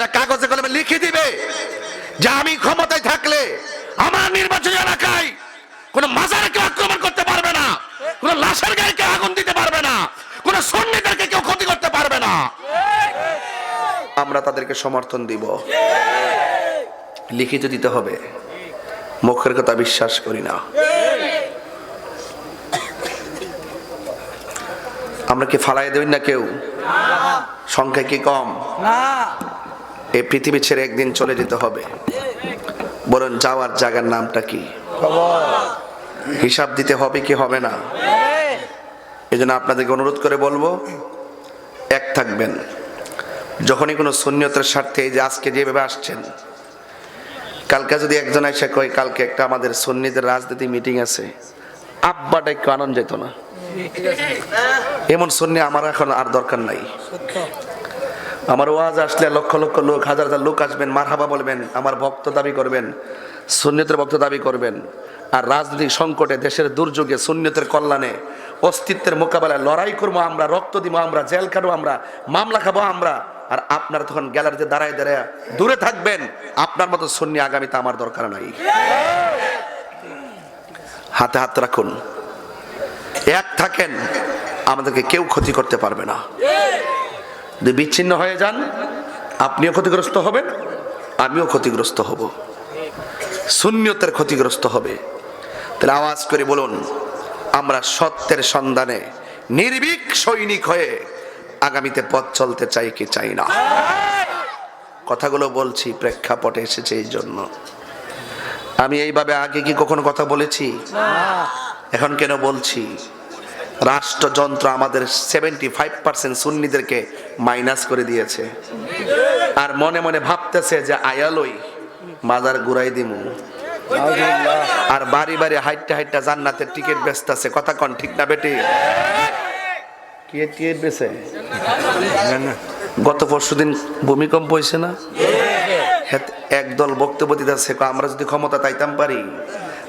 তারা কাগজে কলমে লিখে দিবে যে আমি ক্ষমতায় থাকলে আমার নির্বাচনী এলাকায় কোন মাজারকে আক্রমণ করতে পারবে না কোন লাশের গায়ে কেউ আগুন দিতে পারবে না কোন সন্ন্যীদেরকে কেউ ক্ষতি করতে পারবে না। আমরা তাদেরকে সমর্থন দিব। লিখিত দিতে হবে। মুখের কথা বিশ্বাস করি না। আমরা কি ফালাই দেবেন না কেউ? সংখ্যা কি কম? এই পৃথিবী ছেড়ে একদিন চলে যেতে হবে। বরং যাওয়ার জায়গার নামটা কি? হিসাব দিতে হবে কি হবে না? এই জন্য আপনাদেরকে অনুরোধ করে বলব, এক থাকবেন। যখনই কোনো শূন্যতের স্বার্থে এই যে আজকে যেভাবে আসছেন, কালকে যদি একজন এসে কয়, কালকে একটা আমাদের সন্নিদের রাজনীতি মিটিং আছে, আব্বাটা একটু আনন্দ যেত না। এমন সন্নি আমার এখন আর দরকার নাই। আমার ওয়াজ আসলে লক্ষ লক্ষ লোক, হাজার হাজার লোক আসবেন, মারহাবা বলবেন, আমার ভক্ত দাবি করবেন, সুন্নতের ভক্ত দাবি করবেন। আর রাজনৈতিক সংকটে, দেশের দুর্যোগে, সুন্নতের কল্যাণে, অস্তিত্বের মোকাবেলায় লড়াই করব আমরা, রক্ত দিব আমরা, জেল খাব আমরা, মামলা খাব আমরা। আর আপনার তখন গ্যালারিতে দাঁড়ায় দাঁড়ায় দূরে থাকবেন। আপনার মতো সুন্নি আগামীতে আমার দরকার নাই। হাতে হাত রাখুন। এক থাকেন, আমাদেরকে কেউ ক্ষতি করতে পারবে না। যদি বিচ্ছিন্ন হয়ে যান আপনিও ক্ষতিগ্রস্ত হবেন আমিও ক্ষতিগ্রস্ত হব। শূন্যতের ক্ষতিগ্রস্ত হবে। তাহলে আওয়াজ করে বলুন আমরা সত্যের সন্ধানে নির্ভীক সৈনিক হয়ে আগামীতে পথ চলতে চাই কি চাই না? কথাগুলো বলছি প্রেক্ষাপটে এসেছে এই জন্য। আমি এইভাবে আগে কি কখনো কথা বলেছি? এখন কেন বলছি? রাষ্ট্রযন্ত্র আমাদের সেভেন্টি ফাইভ পার্সেন্ট সুন্নিদেরকে মাইনাস করে দিয়েছে। আর মনে মনে ভাবতেছে যে আয়ালই মাজার গুড়াই দিমু। আর বাড়ি বাড়ি হাইটটা হাইটটা জান্নাতের টিকিট ব্যস্ত আছে কথা কন ঠিক না বেটি? কি টিকিট বেছে গত পরশু দিন ভূমিকম্প হয়েছে না? একদল বক্তব্য দিতেছে আমরা যদি ক্ষমতা তাইতাম পারি।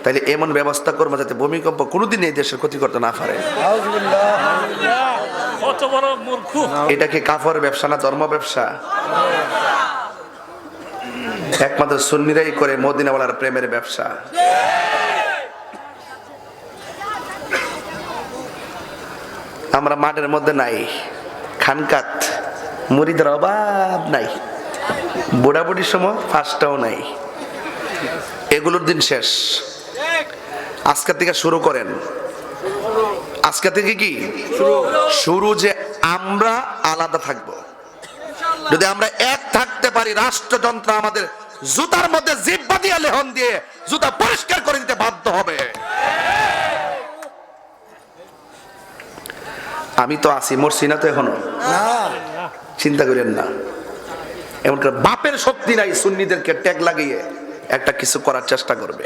তাহলে এমন ব্যবস্থা করব যাতে ভূমিকম্প কোনোদিন এই দেশের ক্ষতি করতে না পারে এটা কি কাফর ব্যবসা না ধর্ম ব্যবসা? একমাত্র সুন্নিরাই করে মদিনাওয়ালার প্রেমের ব্যবসা। আমরা মাঠের মধ্যে নাই খানকাত মুড়িদের অভাব নাই বুড়াবুড়ির সময় ফার্স্টটাও নাই। এগুলোর দিন শেষ। আজকের থেকে শুরু করেন। আজকে থেকে কি? শুরু। যে আমরা আলাদা থাকব। যদি আমরা এক থাকতে পারি রাষ্ট্রযন্ত্র আমাদের জুতার মধ্যে জিব্বা দিয়ে লেহন দিয়ে জুতা পরিষ্কার করে দিতে বাধ্য হবে। আমি তো আছি মরছি না তো এখনও। চিন্তা করেন না। এমন বাপের শক্তি নাই সুন্নিদেরকে ট্যাগ লাগিয়ে একটা কিছু করার চেষ্টা করবে।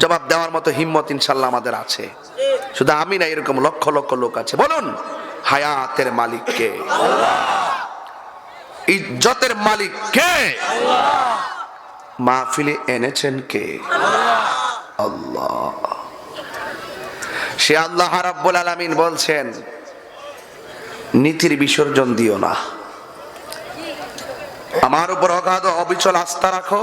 জবাব দেওয়ার মতো হিম্মত ইনশাল্লাহ আমাদের আছে। শুধু আমি না, এরকম লক্ষ লক্ষ লোক আছে। বলুন, হায়াতের মালিক কে? ইজ্জতের মালিক কে? মাহফিলে এনেছেন কে? আল্লাহ। সে আল্লাহ রাব্বুল আলামিন বলছেন, নীতির বিসর্জন দিও না। আমার উপর অগাধ অবিচল আস্থা রাখো।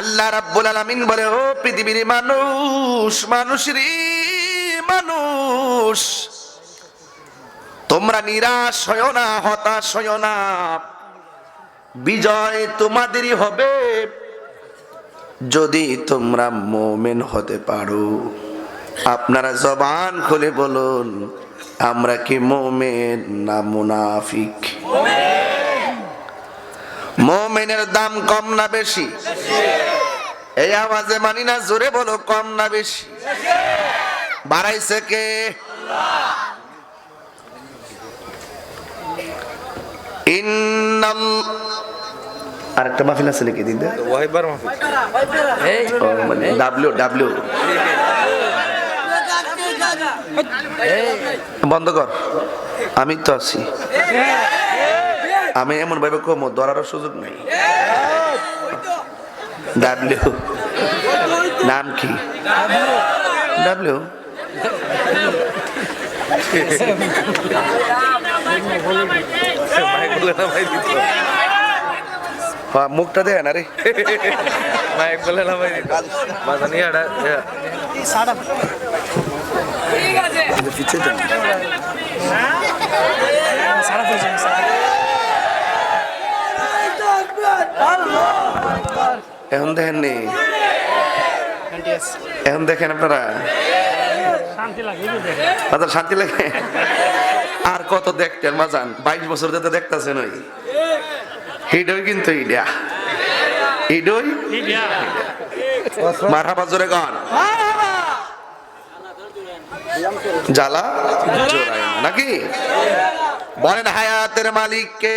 আল্লাহ রাব্বুল আলামিন বলে, ও পৃথিবীর মানুষ, মানুষেরই মানুষ, তোমরা নিরাশ হয় না, হতাশ হয় না। বিজয় তোমাদেরই হবে যদি তোমরা মোমেন হতে পারো। আপনারা জবান খুলে বলুন, আমরা কি মোমেন না মুনাফিক? মোমেনের দাম কম না বেশি? এই আওয়াজে মানি না জোরে বলো কম না বেশি? বাড়াইছে কে? ইন্নাল আরেকটা মাহফিল আছে নাকি দিদা? ওয়াহিবার মাহফিল। ও, মানে ডাব্লিউ ডাব্লিউ। বন্ধ কর। আমি তো আছি। আমি এমন ভাবে কমো ধরারও সুযোগ নেই। ডাব্লিউ নাম কি? ডাব্লিউ ভাই দিত মুখটা দেয় না রে। মাইক বলে না ভাই দিত বাজানি আড়া পিছিয়ে যান এখন দেখেন নি এখন দেখেন আপনারা? মাজান শান্তি লাগে? আর কত দেখতেন মাজান বাইশ বছর ধরে দেখতেছেন ওই। হিডই কিন্তু ইডা হিডই মারহাবা জোরে গান। জ্বালা জোরায় নাকি? বলেন হায়াতের মালিককে।